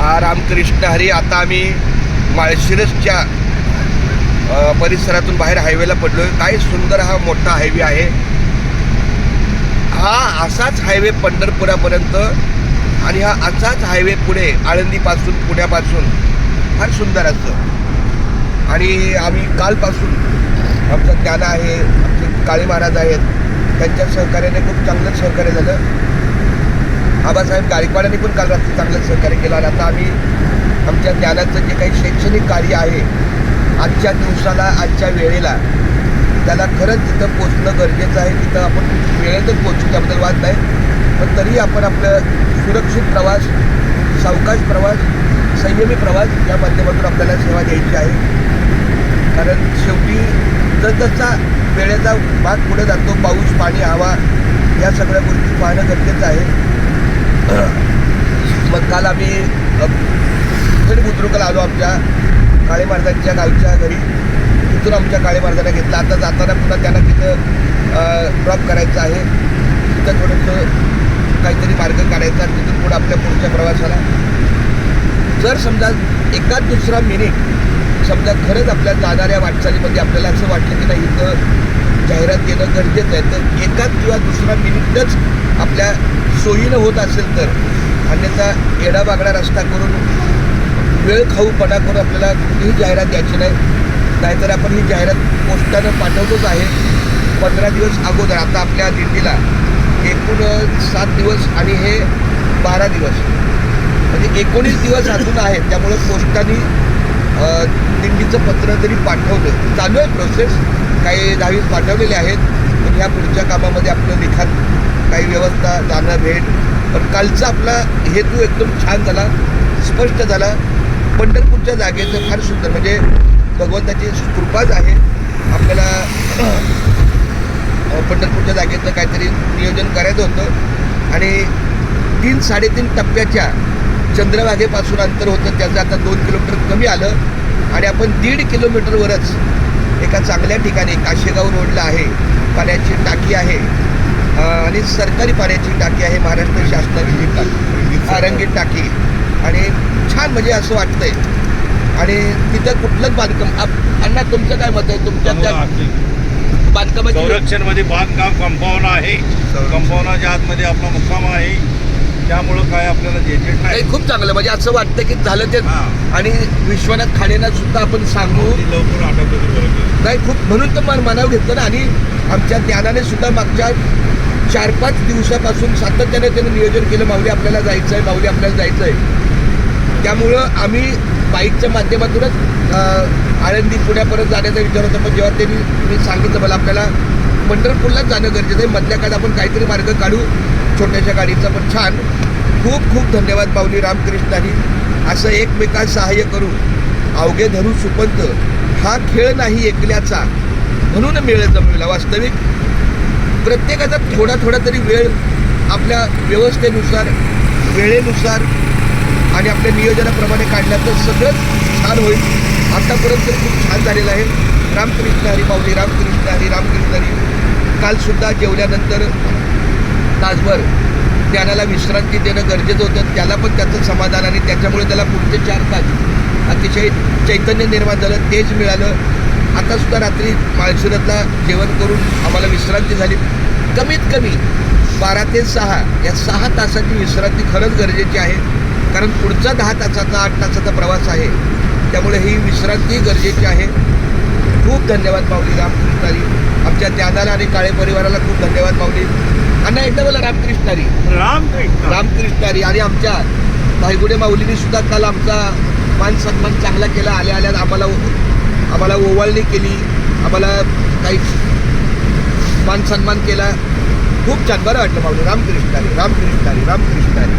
हा रामकृष्ण हरी आता आम्ही माळशिरसच्या परिसरातून बाहेर हायवेला पडलोय. काय सुंदर हा मोठा हायवे आहे. हा असाच हायवे पंढरपुरापर्यंत आणि हा असाच हायवे पुढे आळंदीपासून पुण्यापासून. फार सुंदर असतं आणि आम्ही कालपासून आमचं ज्ञान आहे आमचे काळे महाराज आहेत. त्यांच्या सहकार्याने खूप चांगलं सहकार्य झालं. आबासाहेब गायकवाडांनी पण काल रात्री चांगलं सहकार्य केलं आणि आता आम्ही आमच्या ज्ञानाचं जे काही शैक्षणिक कार्य आहे आजच्या दिवसाला आजच्या वेळेला त्याला खरंच तिथं पोचणं गरजेचं आहे. तिथं आपण वेळेतच पोचू त्याबद्दल वाद नाही. पण तरी आपण आपलं सुरक्षित प्रवास सावकाश प्रवास संयमी प्रवास या माध्यमातून आपल्याला सेवा द्यायची आहे. कारण शेवटी जसजसा वेळेचा भाग पुढे जातो पाऊस पाणी हवा या सगळ्या गोष्टी पाहणं गरजेचं आहे. मग काल आम्ही थेट बुद्रुकला आलो आमच्या काळे महाराजांच्या गावच्या घरी. तिथून आमच्या काळे महाराजांना घेतलं. आता जाताना पुन्हा त्यांना तिथं ड्रॉप करायचं आहे. तिथं थोडंसं काहीतरी मार्ग काढायचा आणि तिथून पुढं आपल्या पुढच्या प्रवासाला. जर समजा एकाच दुसरा मिनिट समजा खरंच आपल्या जाणाऱ्या वाटचालीमध्ये आपल्याला असं वाटलं की नाही इथं जाहिरात देणं गरजेचं आहे तर एकाच किंवा दुसरा मिनिटच आपल्या सोयीनं होत असेल तर अन्यथा येडाबागडा रस्ता करून वेळ खाऊपणा करून आपल्याला कुठलीही जाहिरात द्यायची नाही. नाहीतर आपण ही जाहिरात पोस्टानं पाठवतोच आहे. पंधरा दिवस अगोदर आता आपल्या दिंडीला एकूण सात दिवस आणि हे बारा दिवस. म्हणजे एकोणीस दिवस अजून आहेत. त्यामुळे पोस्टाने दिंडीचं पत्र तरी पाठवलं चालू आहे प्रोसेस काही दहावीस पाठवलेले आहेत. पण ह्या पुढच्या कामामध्ये आपलं लिखाण काही व्यवस्था जाणं भेट. पण कालचा आपला हेतू एकदम छान झाला स्पष्ट झाला. पंढरपूरच्या जागेचं फार सुंदर म्हणजे भगवंताची कृपाच आहे. आपल्याला पंढरपूरच्या जागेचं काहीतरी नियोजन करायचं होतं. आणि तीन साडेतीन टप्प्याच्या चंद्रभागेपासून अंतर होतं. त्याचं आता दोन किलोमीटर कमी आलं. आणि आपण दीड किलोमीटरवरच एका चांगल्या ठिकाणी काशेगाव रोडला आहे. पाण्याची टाकी आहे. आणि सरकारी पाण्याची टाकी आहे महाराष्ट्र शासनाची जी टाकी हा, रंगीत टाकी. आणि छान म्हणजे असं वाटतंय. आणि तिथं कुठलंच बांधकाम अण्णा तुमचं काय मत आहे? तुमच्या त्या बांधकामाची संरक्षणमध्ये बांधकाम कंपाऊंड आहे. कंपाऊंडाच्या आतमध्ये आपला मुक्काम आहे. त्यामुळं काय आपल्याला नाही. नाही खूप चांगलं. म्हणजे असं वाटतं की झालं ते. आणि विश्वनाथ खाडेना सुद्धा आपण सांगू लवकर केलं. नाही खूप म्हणून तर मन मनावर घेतलं ना. आणि आमच्या ज्ञानाने सुद्धा मागच्या चार पाच दिवसापासून सातत्याने त्यानं नियोजन केलं. माऊली आपल्याला जायचं आहे माऊली आपल्याला जायचं आहे त्यामुळं आम्ही बाईकच्या माध्यमातूनच आळंदी पुण्यापर्यंत जाण्याचा विचार होता. पण जेव्हा त्यांनी मी सांगितलं मला आपल्याला पंढरपूरलाच जाणं गरजेचं आहे. मधल्या काळात आपण काहीतरी मार्ग काढू छोट्याशा गाडीचा. पण छान. खूप खूप धन्यवाद माऊली रामकृष्णानी असं एकमेकास सहाय्य करू अवघे धरू सुपंत. हा खेळ नाही एकल्याचा. म्हणून मेळ जमविला वास्तविक प्रत्येकाचा थोडा थोडा तरी वेळ आपल्या व्यवस्थेनुसार वेळेनुसार आणि आपल्या नियोजनाप्रमाणे काढला तर सगळंच छान होईल. आतापर्यंत खूप छान झालेलं आहे. रामकृष्ण हरी माऊली रामकृष्ण हरी रामकृष्ण हरी. कालसुद्धा जेवल्यानंतर तासभर ज्ञानाला विश्रांती देणं गरजेचं होतं. त्याला पण त्याचं समाधान आणि त्याच्यामुळे त्याला पुढचे चार तास अतिशय चैतन्य निर्माण झालं तेज मिळालं. आता सुद्धा रात्री माळशिरतला जेवण करून आम्हाला विश्रांती झाली. कमीत कमी बारा ते सहा या सहा तासाची विश्रांती खरंच गरजेची आहे. कारण पुढचा दहा तासाचा आठ तासाचा प्रवास आहे. त्यामुळे ही विश्रांती गरजेची आहे. खूप धन्यवाद माऊली रामकृष्णारी आमच्या ज्ञानाला आणि काळे परिवाराला खूप धन्यवाद माऊली. अण्णा एकदा मला रामकृष्णारी रामकृष्ण. रामकृष्णारी आणि आमच्या भाईगुडे माऊलींनी सुद्धा काल आमचा मान सन्मान चांगला केला. आल्या आल्या आम्हाला आम्हाला ओवाळणी केली. आम्हाला काही मान सन्मान केला. खूप छान. बरं वाटलं माऊली रामकृष्णारी रामकृष्णारी रामकृष्णारी